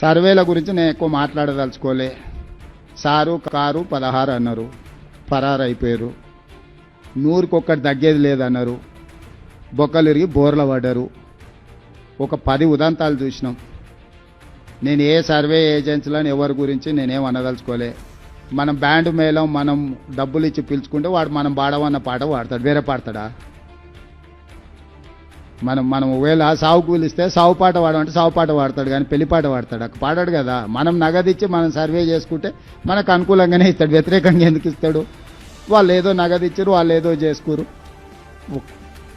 సర్వేల గురించి నేను ఎక్కువ మాట్లాడదలుచుకోలే. సారు కారు పదహారు అన్నారు. ఫరారు అయిపోయారు. నూరుకొక్కటి తగ్గేది లేదన్నారు. బొక్కలు ఇరిగి బోర్ల పడ్డారు. ఒక పది ఉదంతాలు చూసినాం. నేను ఏ సర్వే ఏజెన్సీలను ఎవరి గురించి నేనేం అనదలుచుకోలే. మనం బ్యాండ్ మేళం మనం డబ్బులు ఇచ్చి పిలుచుకుంటే వాడు మనం పాడవన్న పాట పాడతాడు వేరే పాడతాడా? మనం మనం ఒకవేళ సాగు కూలి సావు పాట పాడమంటే సావు పాట పాడతాడు కానీ పెళ్ళి పాట పాడతాడు అక్కడ పాడాడు కదా. మనం నగదిచ్చి మనం సర్వే చేసుకుంటే మనకు అనుకూలంగానే ఇస్తాడు. వ్యతిరేకంగా ఎందుకు ఇస్తాడు? వాళ్ళు ఏదో నగదిచ్చారు వాళ్ళు ఏదో చేసుకోరు.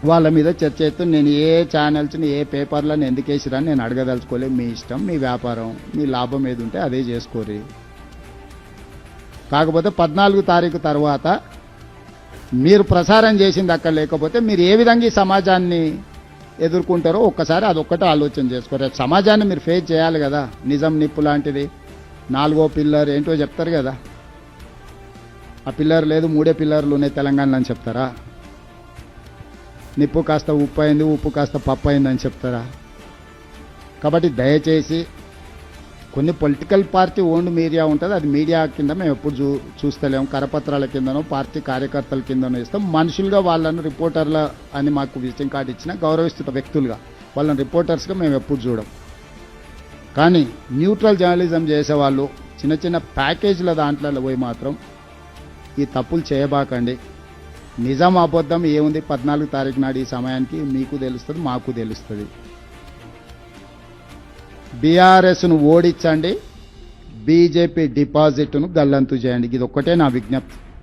వాళ్ళ మీద చర్చ అయితే నేను ఏ ఛానల్స్ని ఏ పేపర్లను ఎందుకు వేసిరని నేను అడగదలుచుకోలేదు. మీ ఇష్టం మీ వ్యాపారం మీ లాభం ఏది ఉంటే అదే చేసుకోరు కాకపోతే పద్నాలుగు తారీఖు తర్వాత మీరు ప్రసారం చేసింది అక్కడ లేకపోతే మీరు ఏ విధంగా ఈ సమాజాన్ని ఎదుర్కొంటారో ఒక్కసారి అదొక్కటే ఆలోచన చేసుకోరు. సమాజాన్ని మీరు ఫేస్ చేయాలి కదా. నిజం నిప్పు లాంటిది. నాలుగో పిల్లర్ ఏంటో చెప్తారు కదా. ఆ పిల్లర్ లేదు మూడే పిల్లర్లు ఉన్నాయి తెలంగాణలో అని చెప్తారా? నిప్పు కాస్త ఉప్పు అయింది ఉప్పు కాస్త పప్పు అయిందని చెప్తారా? కాబట్టి దయచేసి కొన్ని పొలిటికల్ పార్టీ ఓన్డ్ మీడియా ఉంటుంది అది మీడియా కింద మేము ఎప్పుడు చూ చూస్తలేము కరపత్రాల కిందనో పార్టీ కార్యకర్తల కిందనో ఇస్తాం. మనుషులుగా వాళ్ళను రిపోర్టర్ల అని మాకు విజిటింగ్ కార్డు ఇచ్చిన గౌరవిస్తున్న వ్యక్తులుగా వాళ్ళని రిపోర్టర్స్గా మేము ఎప్పుడు చూడం. కానీ న్యూట్రల్ జర్నలిజం చేసేవాళ్ళు చిన్న చిన్న ప్యాకేజీల దాంట్లో పోయి మాత్రం ఈ తప్పులు చేయబాకండి. నిజం అబద్ధం ఏముంది? పద్నాలుగు తారీఖు నాడు ఈ సమయానికి మీకు తెలుస్తుంది మాకు తెలుస్తుంది. బీఆర్ఎస్ను ఓడించండి బీజేపీ డిపాజిట్ను గల్లంతు చేయండి. ఇది ఒక్కటే నా విజ్ఞప్తి.